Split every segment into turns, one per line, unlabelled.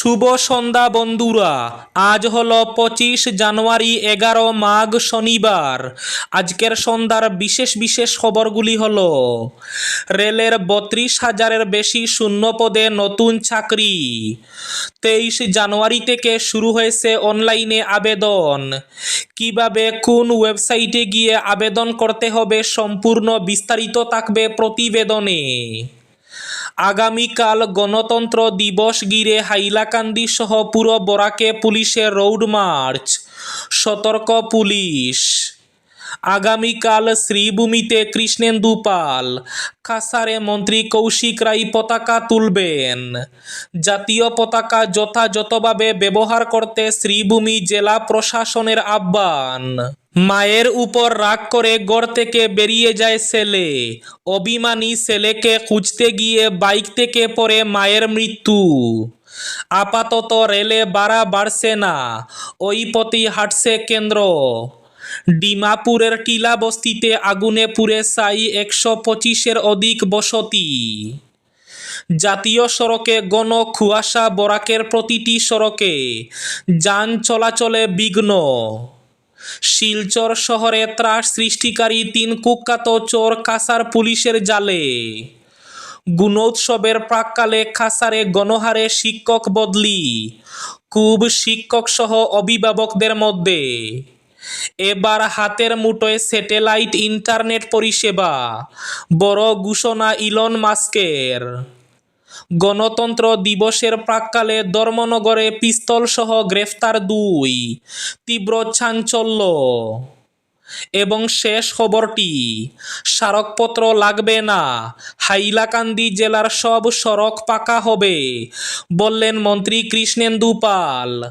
শুভ সন্ধ্যা বন্ধুরা। আজ হলো পঁচিশ জানুয়ারি এগারো মাঘ শনিবার। আজকের সন্ধ্যার বিশেষ বিশেষ খবরগুলি হল, রেলের বত্রিশ হাজারের বেশি শূন্য পদে নতুন চাকরি। তেইশ জানুয়ারি থেকে শুরু হয়েছে অনলাইনে আবেদন। কীভাবে কোন ওয়েবসাইটে গিয়ে আবেদন করতে হবে সম্পূর্ণ বিস্তারিত থাকবে প্রতিবেদনে। আগামীকাল গণতন্ত্র দিবস গিরে হাইলাকান্দি সহ পুরো বরাকে পুলিশের রোড মার্চ। সতর্ক পুলিশ। আগামীকাল শ্রীভূমিতে কৃষ্ণেন্দু পাল কাসারে মন্ত্রী কৌশিক রায় পতাকা তুলবেন। জাতীয় পতাকা যথাযথভাবে ব্যবহার করতে শ্রীভূমি জেলা প্রশাসনের আহ্বান। মায়ের উপর রাগ করে গড় থেকে বেরিয়ে যায় ছেলে। অভিমানী ছেলেকে খুঁজতে গিয়ে বাইক থেকে পড়ে মায়ের মৃত্যু। আপাতত রেলে বাড়া বাড়ছে না, ওই পথেই হাঁটছে কেন্দ্র। ডিমাপুরের টিলা বস্তিতে আগুনে পুড়ে ছাই একশো পঁচিশের অধিক বসতি। জাতীয় সড়কে গণ কুয়াশা বরাকের প্রতিটি সড়কে যান চলাচলে বিঘ্ন। শিলচর শহরে ত্রাস সৃষ্টিকারী তিন কুখ্যাত চোর কাসার পুলিশের জালে। গুণোৎসবের প্রাককালে খাসারে গণহারে শিক্ষক বদলি, কুব শিক্ষক সহ অভিভাবকদের মধ্যে। এবার হাতের মুঠোয় স্যাটেলাইট ইন্টারনেট পরিষেবা, বড় ঘোষণা ইলন মাস্কের। গণতন্ত্র দিবসের প্রাককালে ধর্মনগরে পিস্তল সহ গ্রেফতার দুই। তীব্র চাঞ্চল্য। এবং শেষ খবরটি, স্মারকপত্র লাগবে না, হাইলাকান্দি জেলার সব সড়ক পাকা হবে, বললেন মন্ত্রী কৃষ্ণেন্দু পাল।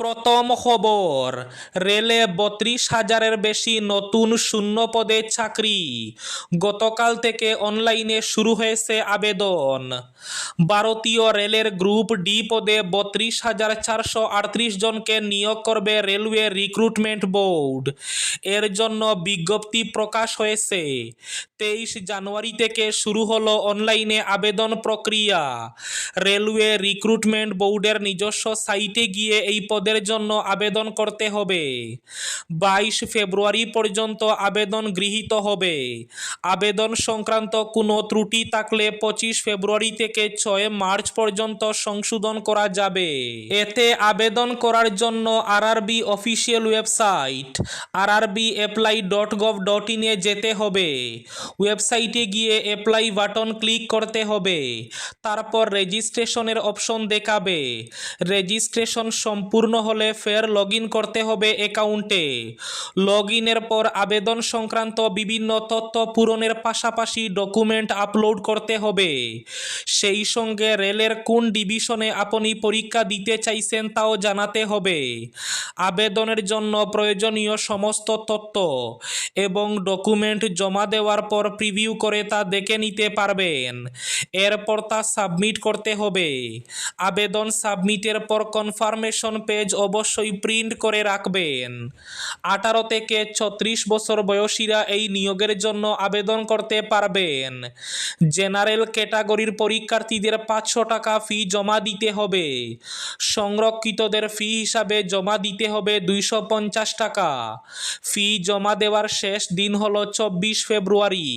প্রথম খবর। রেলে বত্রিশ হাজারের বেশি নতুন শূন্য পদে চাকরি। গতকাল থেকে অনলাইনে শুরু হয়েছে আবেদন। ভারতীয় রেলের গ্রুপ ডি পদে বত্রিশ হাজার চারশো আটত্রিশ জনকে নিয়োগ করবে রেলওয়ে রিক্রুটমেন্ট বোর্ড। এর জন্য বিজ্ঞপ্তি প্রকাশ হয়েছে। তেইশ জানুয়ারি থেকে শুরু হলো অনলাইনে আবেদন প্রক্রিয়া। রেলওয়ে রিক্রুটমেন্ট বোর্ডের নিজস্ব সাইটে গিয়ে এই পদের জন্য আবেদন করতে হবে। বাইশ ফেব্রুয়ারি পর্যন্ত আবেদন গৃহীত হবে। আবেদন সংক্রান্ত কোনো ত্রুটি থাকলে পঁচিশ ফেব্রুয়ারি থেকে ছয় মার্চ পর্যন্ত সংশোধন করা যাবে। এতে আবেদন করার জন্য RRB official website, RRB apply dot gov dot ইনে যেতে হবে। ওয়েবসাইটে গিয়ে অ্যাপ্লাই বাটন ক্লিক করতে হবে। তারপর রেজিস্ট্রেশনের অপশন দেখাবে। রেজিস্ট্রেশন সম্পূর্ণ হলে ফের লগ করতে হবে অ্যাকাউন্টে লগ ইনের পর আবেদন সংক্রান্ত বিভিন্ন তথ্য পূরণের পাশাপাশি ডকুমেন্ট আপলোড করতে হবে। সেই সঙ্গে রেলের কোন ডিভিশনে আপনি পরীক্ষা দিতে চাইছেন তাও জানাতে হবে। আবেদনের জন্য প্রয়োজনীয় সমস্ত তথ্য এবং ডকুমেন্ট জমা দেওয়ার পর প্রিভিউ করে তা দেখে নিতে পারবেন। এরপর তা সাবমিট করতে হবে। আবেদন সাবমিটের পর কনফার্মেশন পেজ অবশ্যই প্রিন্ট করে রাখবেন। আঠারো থেকে ছত্রিশ বছর বয়সীরা এই নিয়োগের জন্য আবেদন করতে পারবেন। জেনারেল ক্যাটাগরির পরীক্ষার্থীদের পাঁচশো টাকা ফি জমা দিতে হবে। সংরক্ষিতদের ফি হিসাবে জমা দিতে হবে দুইশো পঞ্চাশ টাকা। ফি জমা দেওয়ার শেষ দিন হলো চব্বিশ ফেব্রুয়ারি।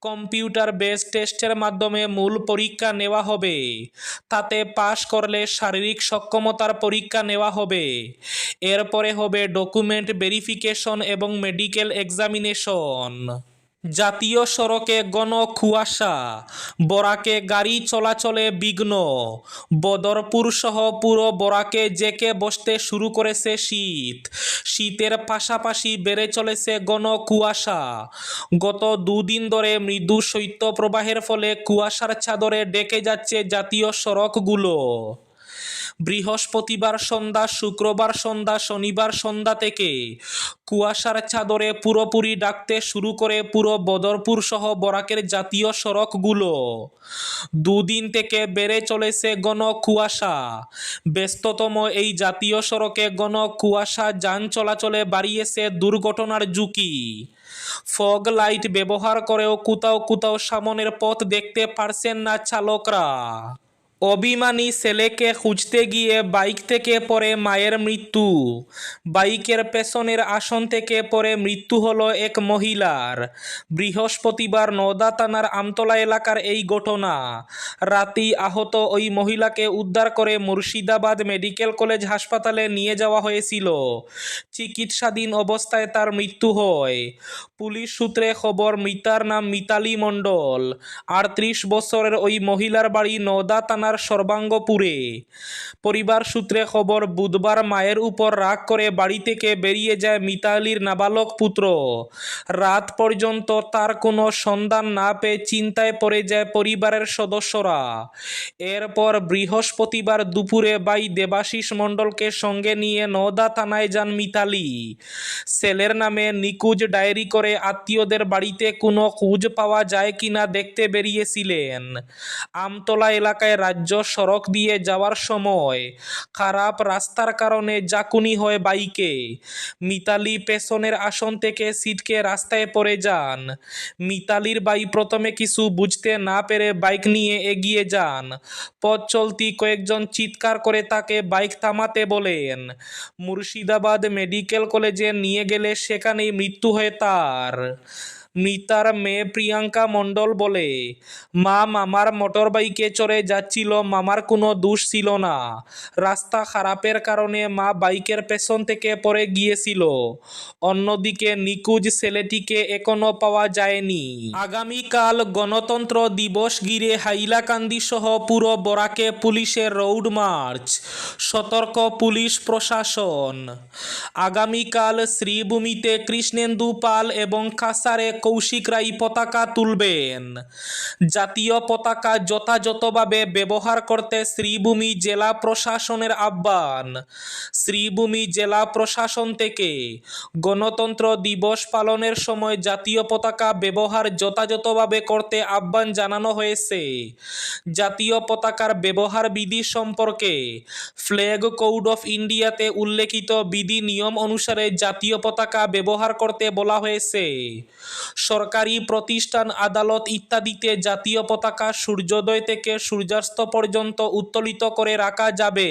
কম্পিউটার বেস টেস্টের মাধ্যমে মূল পরীক্ষা নেওয়া হবে। তাতে পাশ করলে শারীরিক সক্ষমতার পরীক্ষা নেওয়া হবে। এরপরে হবে ডকুমেন্ট ভেরিফিকেশন এবং মেডিকেল এক্সামিনেশন জাতীয় সড়কে গণ কুয়াশা, বরাকে গাড়ি চলাচলে বিঘ্ন বদরপুর সহ পুরো বরাকে জেকে বসতে শুরু করেছে শীত। শীতের পাশাপাশি বেড়ে চলেছে গণ কুয়াশা। গত দুদিন ধরে মৃদু শৈত্য প্রবাহের ফলে কুয়াশার চাদরে ডেকে যাচ্ছে জাতীয় সড়কগুলো। বৃহস্পতিবার সন্ধ্যা, শুক্রবার সন্ধ্যা, শনিবার সন্ধ্যা থেকে কুয়াশার চাদরে পুরোপুরি ডাকতে শুরু করে পুরো বদরপুর সহ বরাকের জাতীয় সড়কগুলো। দুদিন থেকে বেড়ে চলেছে ঘন কুয়াশা। ব্যস্ততম এই জাতীয় সড়কে ঘন কুয়াশা যান চলাচলে বাড়িয়েছে দুর্ঘটনার ঝুঁকি। ফগ লাইট ব্যবহার করেও কোথাও কোথাও সামনের পথ দেখতে পারছেন না চালকরা। অভিমানী ছেলেকে খুঁজতে গিয়ে বাইক থেকে পড়ে মায়ের মৃত্যু। বাইকের পেছনের আসন থেকে পড়ে মৃত্যু হলো এক মহিলার। বৃহস্পতিবার নওদা থানার আমতলা এলাকার এই ঘটনা। রাতেই আহত ওই মহিলাকে উদ্ধার করে মুর্শিদাবাদ মেডিকেল কলেজ হাসপাতালে নিয়ে যাওয়া হয়েছিল। চিকিৎসাধীন অবস্থায় তার মৃত্যু হয়। পুলিশ সূত্রে খবর, মৃতার নাম মিতালি মণ্ডল। আটত্রিশ বছরের ওই মহিলার বাড়ি নওদা থানার সর্বাঙ্গপুরে। পরিবার সূত্রে খবর, বুধবার মায়ের উপর রাগ করে বাড়ি থেকে বেরিয়ে যায় মিতালির নাবালক পুত্র। রাত পর্যন্ত তার কোনো সন্ধান না পেয়ে চিন্তায় পড়ে যায় পরিবারের সদস্যরা। এরপর বৃহস্পতিবার দুপুরে বাই দেবাশিস মণ্ডলকে সঙ্গে নিয়ে নওদা থানায় যান মিতালি। ছেলের নামে নিকুজ ডায়েরি করে আত্মীয়দের বাড়িতে কোনো খোঁজ পাওয়া যায় কিনা দেখতে বেরিয়েছিলেন। আমতলা এলাকায় রাজ্য সড়ক দিয়ে যাওয়ার সময় খারাপ রাস্তার কারণে জাকুনি হয় বাইকে। মিতালি পেছনের আসন থেকে সিটকে রাস্তায় পড়ে যান। মিতালির বাই প্রথমে কিছু বুঝতে না পেরে বাইক নিয়ে এগিয়ে যান। পথ চলতি কয়েকজন চিৎকার করে তাকে বাইক থামাতে বলেন। মুর্শিদাবাদ মেডিকেল কলেজে নিয়ে গেলে সেখানেই মৃত্যু হয় তার। bar মৃতার মেয়ে প্রিয়াঙ্কা মণ্ডল বলে মা মামার মোটর বাইকে চড়ে যাচ্ছিল, মামার কোনো দোষ ছিল না। রাস্তা খারাপের কারণে মা বাইকের পেছন থেকে পড়ে গিয়েছিল। অন্যদিকে নিকুজ ছেলেটিকে এখনও পাওয়া যায়নি। আগামীকাল গণতন্ত্র দিবস ঘিরে হাইলাকান্দি সহ পুরো বরাকে পুলিশের রোড মার্চ সতর্ক পুলিশ প্রশাসন। আগামীকাল শ্রীভূমিতে কৃষ্ণেন্দু পাল এবং কাসারে কৌশিক রাই পতাকা তুলবেন। জাতীয় পতাকা যথাযথভাবে ব্যবহার করতে শ্রীভূমি জেলা প্রশাসনের আহ্বান। শ্রীভূমি জেলা প্রশাসন থেকে গণতন্ত্র দিবস পালনের সময় জাতীয় পতাকা ব্যবহার যথাযথভাবে করতে আহ্বান জানানো হয়েছে। জাতীয় পতাকার ব্যবহার বিধি সম্পর্কে ফ্ল্যাগ কোড অফ ইন্ডিয়াতে উল্লেখিত বিধি নিয়ম অনুসারে জাতীয় পতাকা ব্যবহার করতে বলা হয়েছে। সরকারি প্রতিষ্ঠান, আদালত ইত্যাদিতে জাতীয় পতাকা সূর্যোদয় থেকে সূর্যাস্ত পর্যন্ত উত্তোলিত করে রাখা যাবে।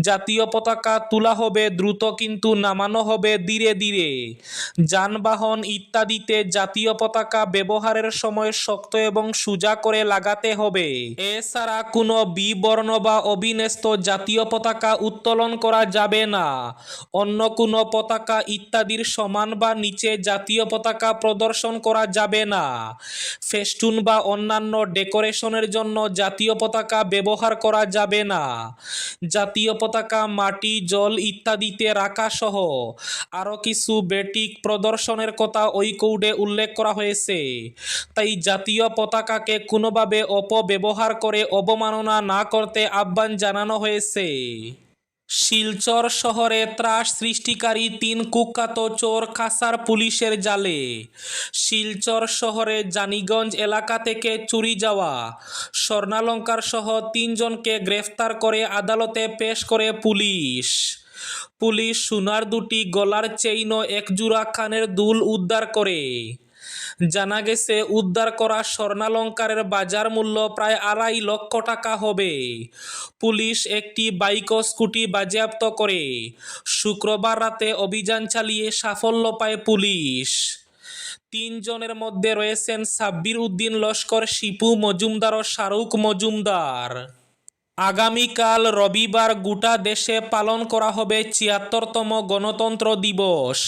জাতীয় পতাকা তোলা হবে, দ্রুত কিন্তু নামানো হবে ধীরে ধীরে। যানবাহন ইত্যাদিতে জাতীয় পতাকা ব্যবহারের সময় শক্ত এবং সোজা করে লাগাতে হবে। এছাড়া কোনো বিবর্ণ বা অবিন্যস্ত জাতীয় পতাকা উত্তোলন করা যাবে না। অন্য কোনো পতাকা ইত্যাদির সমান বা নিচে জাতীয় পতাকা প্রদর্শন করা যাবে না। ফেস্টুন বা অন্যান্য ডেকোরেশনের জন্য জাতীয় পতাকা ব্যবহার করা যাবে না। জাতীয় পতাকা, মাটি, জল ইত্যাদিতে রাখা সহ আরও কিছু বেটিক প্রদর্শনের কথা ওই কৌডে উল্লেখ করা হয়েছে। তাই জাতীয় পতাকাকে কোনোভাবে অপব্যবহার করে অবমাননা না করতে আহ্বান জানানো হয়েছে। শিলচর শহরে ত্রাস সৃষ্টিকারী তিন কুখ্যাত চোর কাসার পুলিশের জালে। শিলচর শহরে জানিগঞ্জ এলাকা থেকে চুরি যাওয়া। স্বর্ণালঙ্কার সহ তিনজনকে গ্রেফতার করে আদালতে পেশ করে পুলিশ। পুলিশ সোনার দুটি গলার চেইন একজোড়া কানের দুল উদ্ধার করে। জানা গেছে, উদ্ধার করা স্বর্ণালঙ্কারের বাজার মূল্য প্রায় আড়াই লক্ষ টাকা হবে। পুলিশ একটি বাইক ও স্কুটি বাজেয়াপ্ত করে। শুক্রবার রাতে অভিযান চালিয়ে সাফল্য পায় পুলিশ। তিনজনের মধ্যে রয়েছেন সাব্বির উদ্দিন লস্কর, শিপু মজুমদার ও শাহরুখ মজুমদার। আগামীকাল রবিবার গোটা দেশে পালন করা হবে ছিয়াত্তরতম গণতন্ত্র দিবস।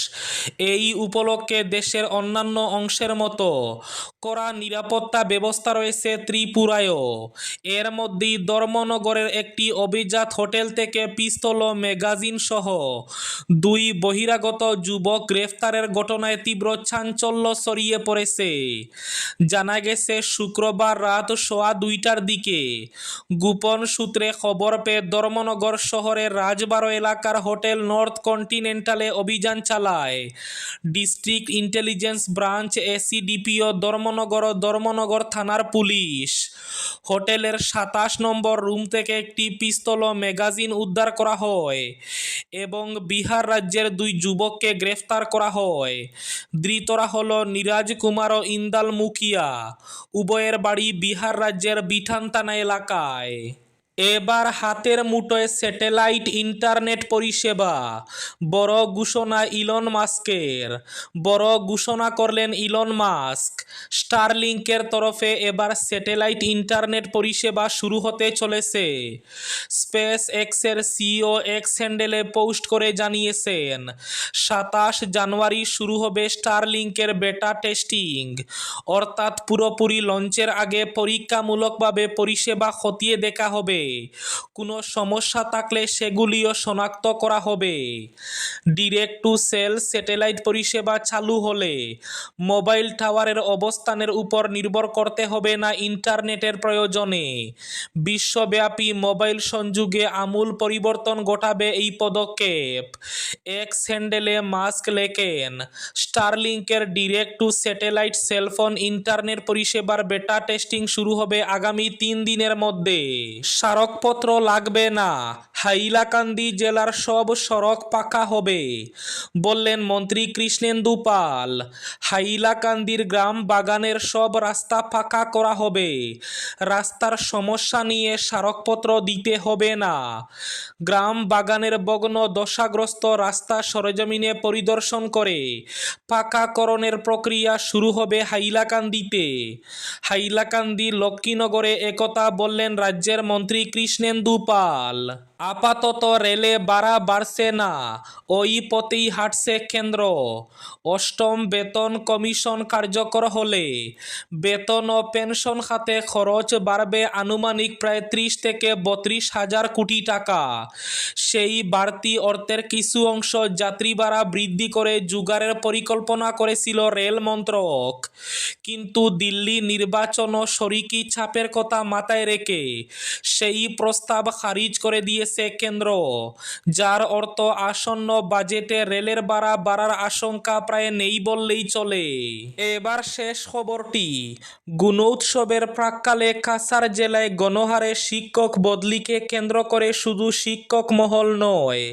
এই উপলক্ষে দেশের অন্যান্য অংশের মতো করা নিরাপত্তা ব্যবস্থা রয়েছে ত্রিপুরায়ও। এর মধ্যেই ধর্মনগরের একটি অভিজাত হোটেল থেকে পিস্তল ও ম্যাগাজিন সহ দুই বহিরাগত যুবক গ্রেফতারের ঘটনায় তীব্র চাঞ্চল্য ছড়িয়ে পড়েছে। জানা গেছে, শুক্রবার রাত সোয়া দুইটার দিকে গোপন সূত্রে খবর পেয়ে ধর্মনগর শহরের রাজবাড়ো এলাকার হোটেল নর্থ কন্টিনেন্টালে অভিযান চালায়। District intelligence branch ACDPO Dharmanagar ও ধর্মনগর থানার পুলিশ। হোটেলের সাতাশ নম্বর রুম থেকে একটি পিস্তল ও ম্যাগাজিন উদ্ধার করা হয় এবং বিহার রাজ্যের দুই যুবককে গ্রেফতার করা হয়। ধৃতরা হল নিরাজ কুমার ও ইন্দাল মুখিয়া। উভয়ের বাড়ি বিহার রাজ্যের বিঠান থানা এলাকায়। এবার হাতের মুঠোয় স্যাটেলাইট ইন্টারনেট পরিষেবা। বড় ঘোষণা ইলন মাস্কের। বড় ঘোষণা করলেন ইলন মাস্ক। স্টারলিংকের তরফে এবার স্যাটেলাইট ইন্টারনেট পরিষেবা শুরু হতে চলেছে। স্পেস এক্সের সিও এক্স হ্যান্ডেলে পোস্ট করে জানিয়েছেন, সাতাশ জানুয়ারি শুরু হবে স্টারলিংকের বেটা টেস্টিং। অর্থাৎ পুরোপুরি লঞ্চের আগে পরীক্ষামূলকভাবে পরিষেবা খতিয়ে দেখা হবে। কোনো সমস্যা থাকলে সেগুলিও শনাক্ত করা হবে। ডিরেক্ট টু সেল স্যাটেলাইট পরিষেবা চালু হলে। মোবাইল টাওয়ারের অবস্থানের উপর নির্ভর করতে হবে না ইন্টারনেটের প্রয়োজনে। বিশ্বব্যাপী মোবাইল সংযোগে আমূল পরিবর্তন ঘটাবে এই পদক্ষেপ। এক্স স্যান্ডেলে মাস্ক লেখেন, স্টারলিংকের direct to satellite cellphone internet পরিষেবার বেটা টেস্টিং শুরু হবে আগামী তিন দিনের মধ্যে। স্মারকপত্র লাগবে না। হাইলাকান্দি জেলার সব সড়ক পাকা হবে। বললেন মন্ত্রী কৃষ্ণেন্দু পাল হাইলাকান্দির গ্রাম বাগানের সব রাস্তা ফাঁকা করা হবে। রাস্তার সমস্যা নিয়ে স্মারকপত্র দিতে হবে না। গ্রাম বাগানের বগ্ন দশাগ্রস্ত রাস্তা সরেজমিনে পরিদর্শন করে। পাকাকরণের প্রক্রিয়া শুরু হবে হাইলাকান্দিতে। হাইলাকান্দি লক্ষ্মীনগরে একতা বললেন রাজ্যের মন্ত্রী কৃষ্ণেন্দু পাল আপাতত রেলে বাড়া বাড়ছে না। ওই পথেই হাঁটছে কেন্দ্র। অষ্টম বেতন কমিশন কার্যকর হলে বেতন ও পেনশন খাতে খরচ বাড়বে আনুমানিক প্রায় ত্রিশ থেকে বত্রিশ হাজার কোটি টাকা। সেই বাড়তি অর্থের কিছু অংশ যাত্রী ভাড়া বৃদ্ধি করে জুগারের পরিকল্পনা করেছিল রেল মন্ত্রক। কিন্তু দিল্লি নির্বাচন ও শরিকি ছাপের কথা মাথায় রেখে সেই প্রস্তাব খারিজ করে দিয়েছে কেন্দ্র, যার অর্থ আসন্ন বাজেটে রেলের ভাড়া বাড়ার আশঙ্কা প্রায় নেই বললেই চলে। এবার শেষ খবরটি গুণোৎসবের প্রাককালে কাছাড় জেলায় গণহারে শিক্ষক বদলিকে কেন্দ্র করে শুধু শিক্ষক মহল নয়,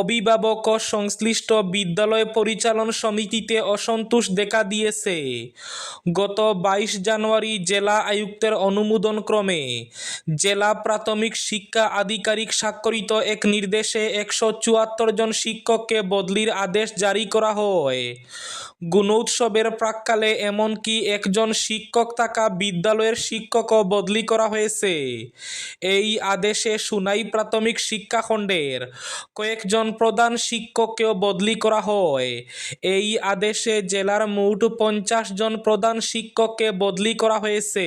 অভিভাবক ও সংশ্লিষ্ট বিদ্যালয় পরিচালন সমিতিতে অসন্তোষ দেখা দিয়েছে। গত বাইশ জানুয়ারি জেলা আয়ুক্তের অনুমোদন ক্রমে জেলা প্রাথমিক শিক্ষা আধিকারিক স্বাক্ষরিত এক নির্দেশে একশো চুয়াত্তর জন শিক্ষককে বদলির আদেশ জারি করা হয়। গুণোৎসবের প্রাককালে এমনকি একজন শিক্ষক থাকা বিদ্যালয়ের শিক্ষকও বদলি করা হয়েছে। এই আদেশে সুনাই প্রাথমিক শিক্ষাখণ্ডের কয়েকজন প্রধান শিক্ষককেও বদলি করা হয়। এই আদেশে জেলার মোট পঞ্চাশ জন প্রধান শিক্ষককে বদলি করা হয়েছে।